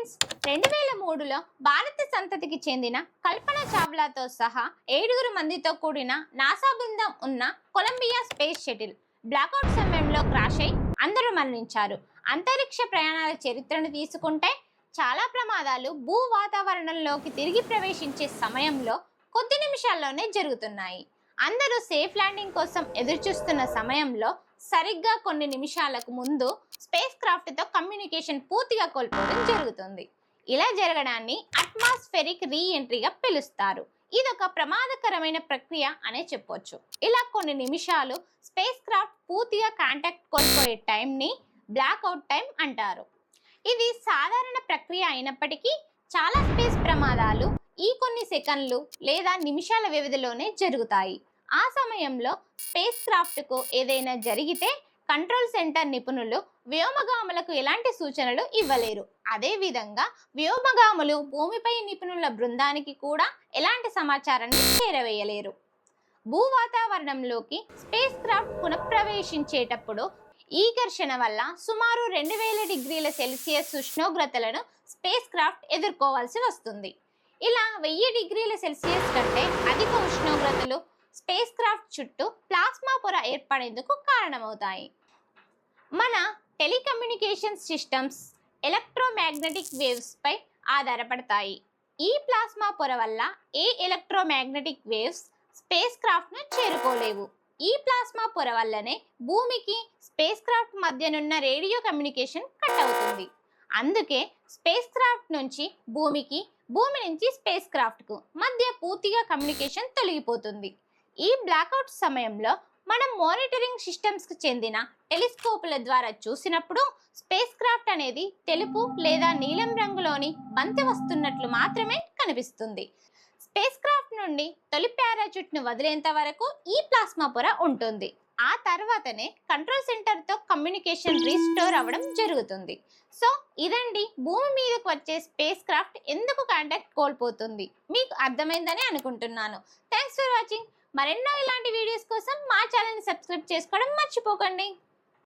Friends రెండు వేల మూడులో భారత సంతతికి చెందిన కల్పన చావ్లాతో సహా ఏడుగురు మందితో కూడిన నాసా బృందం ఉన్న కొలంబియా స్పేస్ షటిల్ బ్లాక్అవుట్ సమయంలో క్రాష్ అయి అందరూ మరణించారు. అంతరిక్ష ప్రయాణాల చరిత్రను తీసుకుంటే చాలా ప్రమాదాలు భూ వాతావరణంలోకి తిరిగి ప్రవేశించే సమయంలో కొద్ది నిమిషాల్లోనే జరుగుతున్నాయి. అందరూ సేఫ్ ల్యాండింగ్ కోసం ఎదురుచూస్తున్న సమయంలో సరిగ్గా కొన్ని నిమిషాలకు ముందు స్పేస్ క్రాఫ్ట్తో కమ్యూనికేషన్ పూర్తిగా కోల్పోవడం జరుగుతుంది. ఇలా జరగడాన్ని అట్మాస్ఫెరిక్ రీఎంట్రీగా పిలుస్తారు. ఇదొక ప్రమాదకరమైన ప్రక్రియ అనే చెప్పొచ్చు. ఇలా కొన్ని నిమిషాలు స్పేస్ క్రాఫ్ట్ పూర్తిగా కాంటాక్ట్ కోల్పోయే టైంని బ్లాక్అవుట్ టైం అంటారు. ఇది సాధారణ ప్రక్రియ అయినప్పటికీ చాలా స్పేస్ ప్రమాదాలు ఈ కొన్ని సెకన్లు లేదా నిమిషాల వ్యవధిలోనే జరుగుతాయి. ఆ సమయంలో స్పేస్ క్రాఫ్ట్కు ఏదైనా జరిగితే కంట్రోల్ సెంటర్ నిపుణులు వ్యోమగాములకు ఎలాంటి సూచనలు ఇవ్వలేరు. అదేవిధంగా వ్యోమగాములు భూమిపై నిపుణుల బృందానికి కూడా ఎలాంటి సమాచారాన్ని చేరవేయలేరు. భూ వాతావరణంలోకి స్పేస్ క్రాఫ్ట్ పునఃప్రవేశించేటప్పుడు ఈ ఘర్షణ వల్ల సుమారు రెండు వేల డిగ్రీల సెల్సియస్ ఉష్ణోగ్రతలను స్పేస్ క్రాఫ్ట్ ఎదుర్కోవాల్సి వస్తుంది. ఇలా వెయ్యి డిగ్రీల సెల్సియస్ కంటే అధిక ఉష్ణోగ్రతలు స్పేస్ క్రాఫ్ట్ చుట్టూ ప్లాస్మా పొర ఏర్పడేందుకు కారణమవుతాయి. మన టెలికమ్యూనికేషన్ సిస్టమ్స్ ఎలక్ట్రోమాగ్నెటిక్ వేవ్స్ పై ఆధారపడతాయి. ఈ ప్లాస్మా పొర వల్ల ఏ ఎలక్ట్రోమాగ్నెటిక్ వేవ్స్ స్పేస్ క్రాఫ్ట్ను చేరుకోలేవు. ఈ ప్లాస్మా పొర వల్లనే భూమికి స్పేస్ క్రాఫ్ట్ మధ్యనున్న రేడియో కమ్యూనికేషన్ కట్ అవుతుంది. అందుకే స్పేస్ క్రాఫ్ట్ నుంచి భూమికి భూమి నుంచి స్పేస్ క్రాఫ్ట్కు మధ్య పూర్తిగా కమ్యూనికేషన్ తొలగిపోతుంది. ఈ బ్లాక్అవుట్ సమయంలో మనం మానిటరింగ్ సిస్టమ్స్కి చెందిన టెలిస్కోపుల ద్వారా చూసినప్పుడు స్పేస్ క్రాఫ్ట్ అనేది తెలుపు లేదా నీలం రంగులోని బంతి వస్తున్నట్లు మాత్రమే కనిపిస్తుంది. స్పేస్ క్రాఫ్ట్ నుండి తొలి పారాచూట్ను వదిలేంత వరకు ఈ ప్లాస్మా పొర ఉంటుంది. ఆ తర్వాతనే కంట్రోల్ సెంటర్తో కమ్యూనికేషన్ రీస్టోర్ అవ్వడం జరుగుతుంది. సో ఇదండి భూమి మీదకు వచ్చే స్పేస్ క్రాఫ్ట్ ఎందుకు కాంటాక్ట్ కోల్పోతుంది? మీకు అర్థమైందని అనుకుంటున్నాను. Thanks for watching. మరెన్నో ఇలాంటి వీడియోస్ కోసం మా ఛానల్ని సబ్స్క్రైబ్ చేసుకోవడం మర్చిపోకండి.